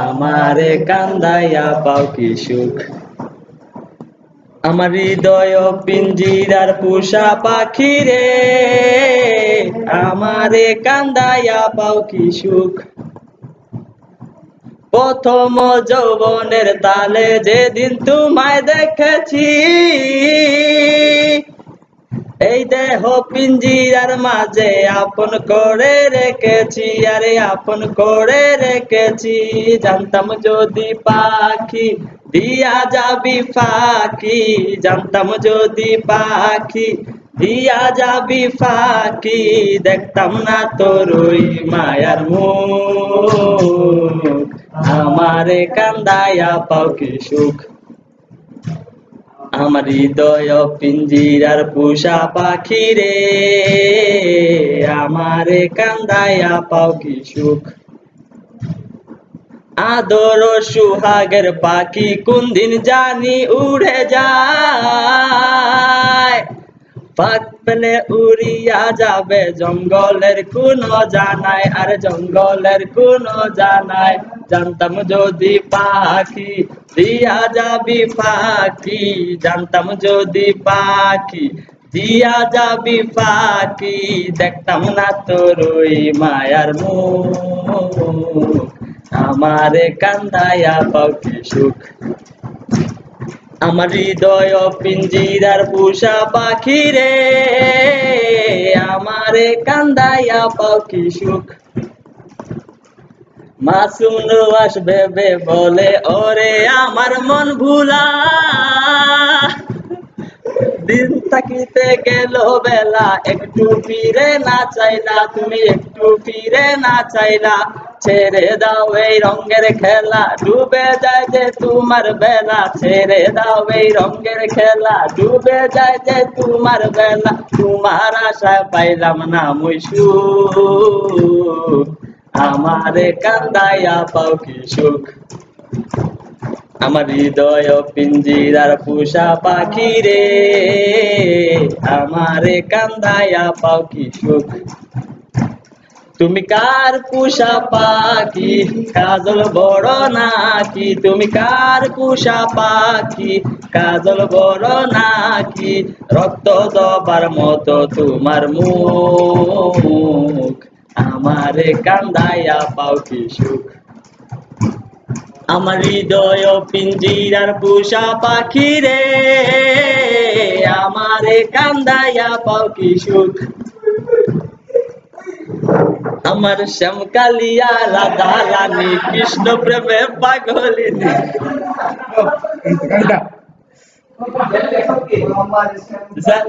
আমারে কান্দাইয়া পাও কি সুখ? আমার হৃদয় পিঞ্জিরার পুষা পাখি রে, আমারে কান্দাইয়া পাও কি সুখ? প্রথম যৌবনের তালে যেদিন তোমায় দেখেছি এই দেহ পিঞ্জিরার মাঝে আপন করে রেখেছি, আরে আপন করে রেখেছি। জানতাম যদি পাখি দিয়া যাবি ফাঁকি, জানতাম যদি পাখি দিয়া যাবি ফাঁকি, দেখতাম না তোর ওই মায়ার মুখ। আমারে কান্দায়া পাও কি সুখ? আমার হৃদয় পিঞ্জিরার পুষা পাখি রে। আমারে কান্দায়া পাও কি সুখ? আদর সুহাগের পাখি কোন দিন জানি উড়ে যায়। পেলে উড়িয়া যাবে, জঙ্গলের কোন জানায় আর জঙ্গলের কোন জানায় জানতাম যদি পাখি দিয়া যাবি পাখি, জানতাম যদি পাখি দিয়া যাবি পাখি, দেখতাম না তোর ওই মায়ার মুখ। আমারে কান্দায়া কি সুখ? আমার হৃদয় পিঞ্জিরার পুষা পাখি রে। আমারে কান্দাইয়া পাও কি সুখ। মাসুম নওয়াজ ভেবে বলে, ওরে আমার মন ভুলা। দিন থাকিতে গেল বেলা, একটু ফিরে না চাইলা, তুমি একটু ফিরে না চাইলা। ছেড়ে দাও এই রঙের খেলা, ডুবে যায় যে তোমার বেলা। ছেড়ে দাও এই রঙের খেলা, ডুবে যায় যে তোমার বেলা। তোমার আশা পাইলাম না মুই সুখ। আমারে কান্দাইয়া পাও কি সুখ? আমার হৃদয় পিঞ্জিরার পুষা পাখি রে। আমারে কান্দায়া পাও কি সুখ? তুমি কার পুষা পাখি? কাজল বড় নাকি? তুমি কার পুষা পাখি? কাজল বড় নাকি? রক্ত দবার মতো তোমার মুখ। আমারে কান্দায়া পাও কি সুখ? আমার হৃদয় পিঞ্জিরার পুষা পাখি রে। আমারে কান্দাইয়া পাও কি সুখ? আমার শ্যামকালিয়া রাধা রানী কৃষ্ণ প্রেমে পাগলিনী Ganda. স্যার